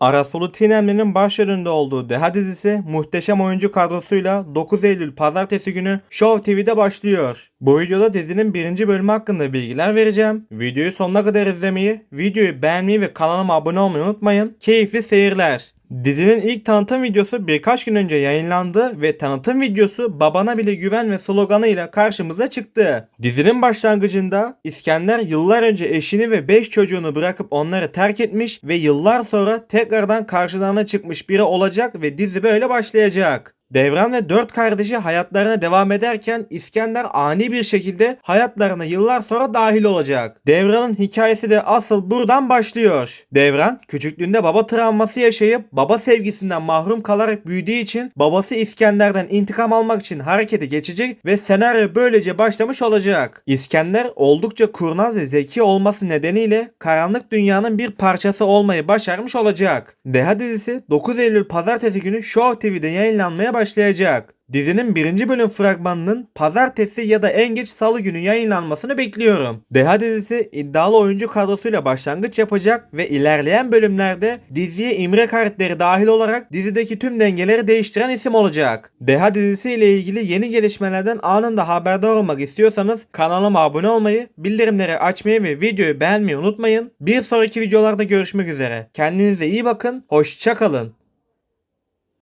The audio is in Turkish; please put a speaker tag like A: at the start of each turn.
A: Arasulu Tinemli'nin başrolünde olduğu Deha dizisi muhteşem oyuncu kadrosuyla 9 Eylül pazartesi günü Show TV'de başlıyor. Bu videoda dizinin birinci bölümü hakkında bilgiler vereceğim. Videoyu sonuna kadar izlemeyi, videoyu beğenmeyi ve kanalıma abone olmayı unutmayın. Keyifli seyirler. Dizinin ilk tanıtım videosu birkaç gün önce yayınlandı ve tanıtım videosu babana bile güven ve sloganıyla karşımıza çıktı. Dizinin başlangıcında İskender yıllar önce eşini ve 5 çocuğunu bırakıp onları terk etmiş ve yıllar sonra tekrardan karşılarına çıkmış biri olacak ve dizi böyle başlayacak. Devran ve dört kardeşi hayatlarına devam ederken İskender ani bir şekilde hayatlarına yıllar sonra dahil olacak. Devran'ın hikayesi de asıl buradan başlıyor. Devran küçüklüğünde baba travması yaşayıp baba sevgisinden mahrum kalarak büyüdüğü için babası İskender'den intikam almak için harekete geçecek ve senaryo böylece başlamış olacak. İskender oldukça kurnaz ve zeki olması nedeniyle karanlık dünyanın bir parçası olmayı başarmış olacak. Deha dizisi 9 Eylül pazartesi günü Show TV'de yayınlanmaya başlayacak. Dizinin birinci bölüm fragmanının pazartesi ya da en geç salı günü yayınlanmasını bekliyorum. Deha dizisi iddialı oyuncu kadrosuyla başlangıç yapacak ve ilerleyen bölümlerde diziye İmre karakteri dahil olarak dizideki tüm dengeleri değiştiren isim olacak. Deha dizisi ile ilgili yeni gelişmelerden anında haberdar olmak istiyorsanız kanalıma abone olmayı, bildirimleri açmayı ve videoyu beğenmeyi unutmayın. Bir sonraki videolarda görüşmek üzere. Kendinize iyi bakın, hoşçakalın.